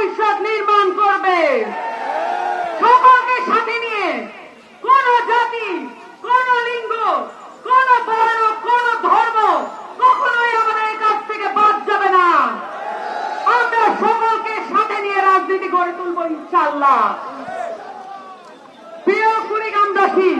ভবিষ্যৎ নির্মাণ করবে। সকলকে সাথে নিয়ে কোন জাতি, কোন লিঙ্গ, কোন বর্ণ, কোন ধর্ম কখনোই আমাদের কাছ থেকে বাদ যাবে না। আমরা সকলকে সাথে নিয়ে রাজনীতি গড়ে তুলব ইনশাল্লাহ প্রিয় কুড়িগ্রামবাসী